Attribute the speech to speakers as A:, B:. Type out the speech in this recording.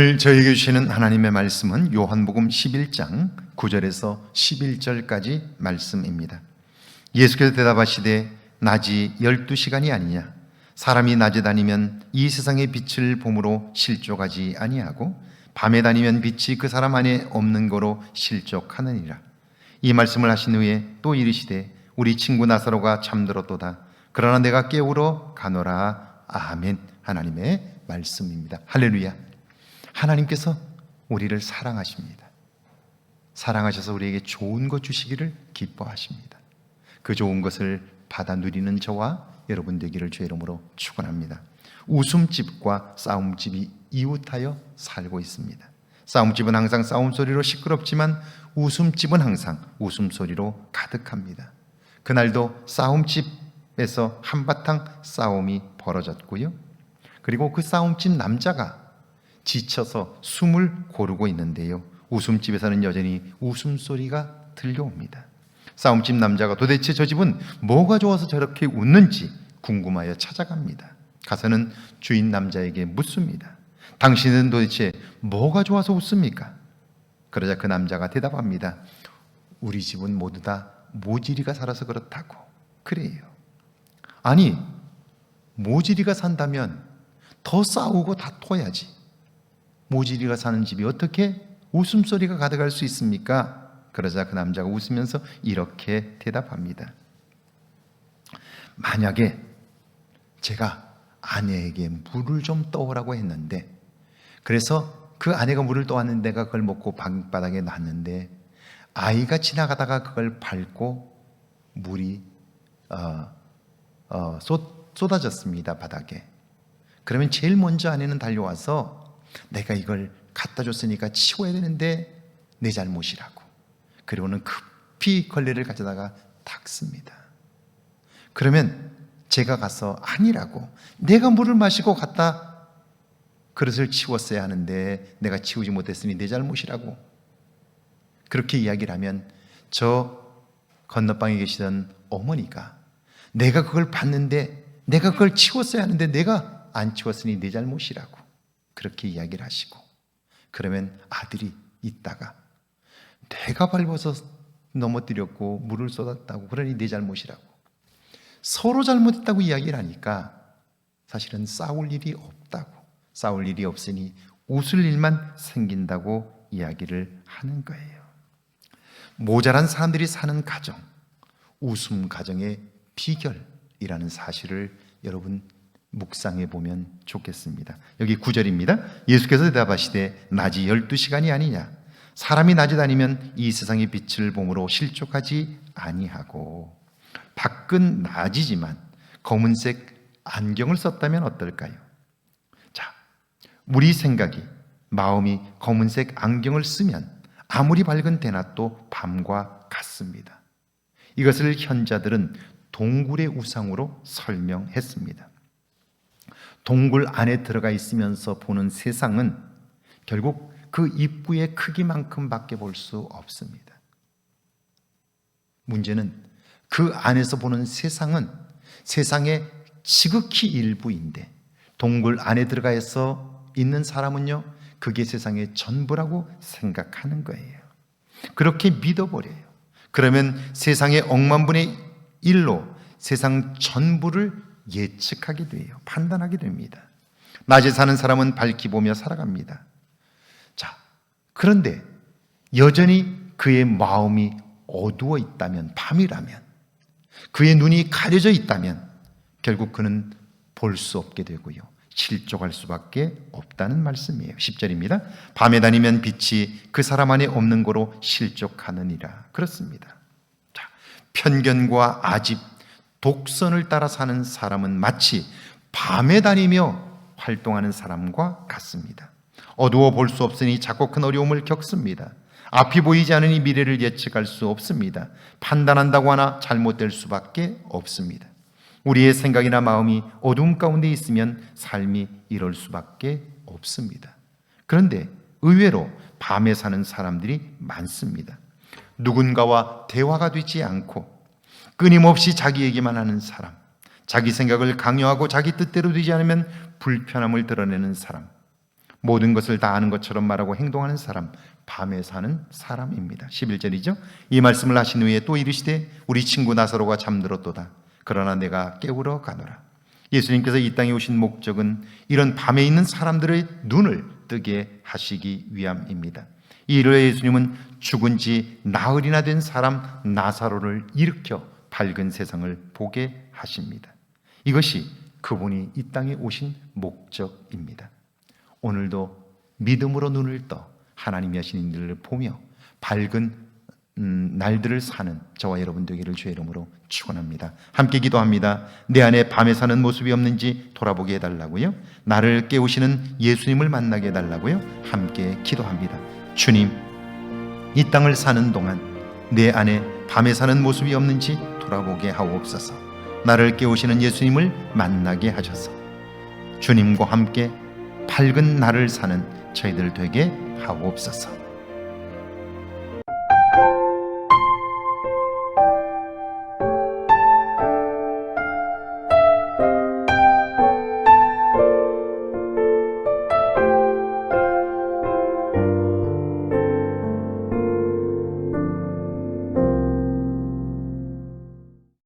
A: 오늘 저에게 주시는 하나님의 말씀은 요한복음 11장 9절에서 11절까지 말씀입니다. 예수께서 대답하시되 낮이 12시간이 아니냐 사람이 낮에 다니면 이 세상의 빛을 봄으로 실족하지 아니하고 밤에 다니면 빛이 그 사람 안에 없는 거로 실족하느니라. 이 말씀을 하신 후에 또 이르시되 우리 친구 나사로가 잠들었도다. 그러나 내가 깨우러 가노라. 아멘. 하나님의 말씀입니다. 할렐루야. 하나님께서 우리를 사랑하십니다. 사랑하셔서 우리에게 좋은 것 주시기를 기뻐하십니다. 그 좋은 것을 받아 누리는 저와 여러분 되기를 주의 이름으로 축원합니다. 웃음집과 싸움집이 이웃하여 살고 있습니다. 싸움집은 항상 싸움 소리로 시끄럽지만 웃음집은 항상 웃음소리로 가득합니다. 그날도 싸움집에서 한바탕 싸움이 벌어졌고요. 그리고 그 싸움집 남자가 지쳐서 숨을 고르고 있는데요. 웃음집에서는 여전히 웃음소리가 들려옵니다. 싸움집 남자가 도대체 저 집은 뭐가 좋아서 저렇게 웃는지 궁금하여 찾아갑니다. 가서는 주인 남자에게 묻습니다. 당신은 도대체 뭐가 좋아서 웃습니까? 그러자 그 남자가 대답합니다. 우리 집은 모두 다 모지리가 살아서 그렇다고. 그래요. 아니, 모지리가 산다면 더 싸우고 다퉈야지. 모지리가 사는 집이 어떻게 웃음소리가 가득할 수 있습니까? 그러자 그 남자가 웃으면서 이렇게 대답합니다. 만약에 제가 아내에게 물을 좀 떠오라고 했는데 그래서 그 아내가 물을 떠왔는데 내가 그걸 먹고 방바닥에 놨는데 아이가 지나가다가 그걸 밟고 물이 어, 어, 쏟, 쏟아졌습니다 바닥에 그러면 제일 먼저 아내는 달려와서 내가 이걸 갖다 줬으니까 치워야 되는데 내 잘못이라고. 그리고는 급히 걸레를 가져다가 닦습니다. 그러면 제가 가서 아니라고 내가 물을 마시고 갔다 그릇을 치웠어야 하는데 내가 치우지 못했으니 내 잘못이라고. 그렇게 이야기를 하면 저 건너방에 계시던 어머니가 내가 그걸 봤는데 내가 그걸 치웠어야 하는데 내가 안 치웠으니 내 잘못이라고 그렇게 이야기를 하시고 그러면 아들이 있다가 내가 밟아서 넘어뜨렸고 물을 쏟았다고 그러니 내 잘못이라고 서로 잘못했다고 이야기를 하니까 사실은 싸울 일이 없다고 싸울 일이 없으니 웃을 일만 생긴다고 이야기를 하는 거예요. 모자란 사람들이 사는 가정, 웃음 가정의 비결이라는 사실을 여러분 묵상해 보면 좋겠습니다. 여기 9절입니다. 예수께서 대답하시되 낮이 12시간이 아니냐 사람이 낮에 다니면 이 세상의 빛을 봄으로 실족하지 아니하고 밖은 낮이지만 검은색 안경을 썼다면 어떨까요? 자, 우리 생각이 마음이 검은색 안경을 쓰면 아무리 밝은 대낮도 밤과 같습니다. 이것을 현자들은 동굴의 우상으로 설명했습니다. 동굴 안에 들어가 있으면서 보는 세상은 결국 그 입구의 크기만큼밖에 볼 수 없습니다. 문제는 그 안에서 보는 세상은 세상의 지극히 일부인데 동굴 안에 들어가 서 있는 사람은요 그게 세상의 전부라고 생각하는 거예요. 그렇게 믿어버려요. 그러면 세상의 억만분의 일로 세상 전부를 예측하게 돼요. 판단하게 됩니다. 낮에 사는 사람은 밝히 보며 살아갑니다. 자, 그런데 여전히 그의 마음이 어두워 있다면, 밤이라면, 그의 눈이 가려져 있다면, 결국 그는 볼 수 없게 되고요. 실족할 수밖에 없다는 말씀이에요. 10절입니다. 밤에 다니면 빛이 그 사람 안에 없는 거로 실족하느니라. 그렇습니다. 자, 편견과 아집, 독선을 따라 사는 사람은 마치 밤에 다니며 활동하는 사람과 같습니다. 어두워 볼 수 없으니 작고 큰 어려움을 겪습니다. 앞이 보이지 않으니 미래를 예측할 수 없습니다. 판단한다고 하나 잘못될 수밖에 없습니다. 우리의 생각이나 마음이 어둠 가운데 있으면 삶이 이럴 수밖에 없습니다. 그런데 의외로 밤에 사는 사람들이 많습니다. 누군가와 대화가 되지 않고 끊임없이 자기 얘기만 하는 사람, 자기 생각을 강요하고 자기 뜻대로 되지 않으면 불편함을 드러내는 사람, 모든 것을 다 아는 것처럼 말하고 행동하는 사람 밤에 사는 사람입니다. 11절이죠. 이 말씀을 하신 후에 또 이르시되 우리 친구 나사로가 잠들었도다. 그러나 내가 깨우러 가노라. 예수님께서 이 땅에 오신 목적은 이런 밤에 있는 사람들의 눈을 뜨게 하시기 위함입니다. 이르러 예수님은 죽은 지 나흘이나 된 사람 나사로를 일으켜 밝은 세상을 보게 하십니다. 이것이 그분이 이 땅에 오신 목적입니다. 오늘도 믿음으로 눈을 떠 하나님이 하신 일을 보며 밝은 음, 날들을 사는 저와 여러분 되기를 주의 이름으로 축원합니다. 함께 기도합니다. 내 안에 밤에 사는 모습이 없는지 돌아보게 해달라고요. 나를 깨우시는 예수님을 만나게 해달라고요. 함께 기도합니다. 주님, 이 땅을 사는 동안 내 안에 밤에 사는 모습이 없는지 돌아보게 하옵소서. 나를 깨우시는 예수님을 만나게 하셔서 주님과 함께 밝은 날을 사는 저희들 되게 하옵소서.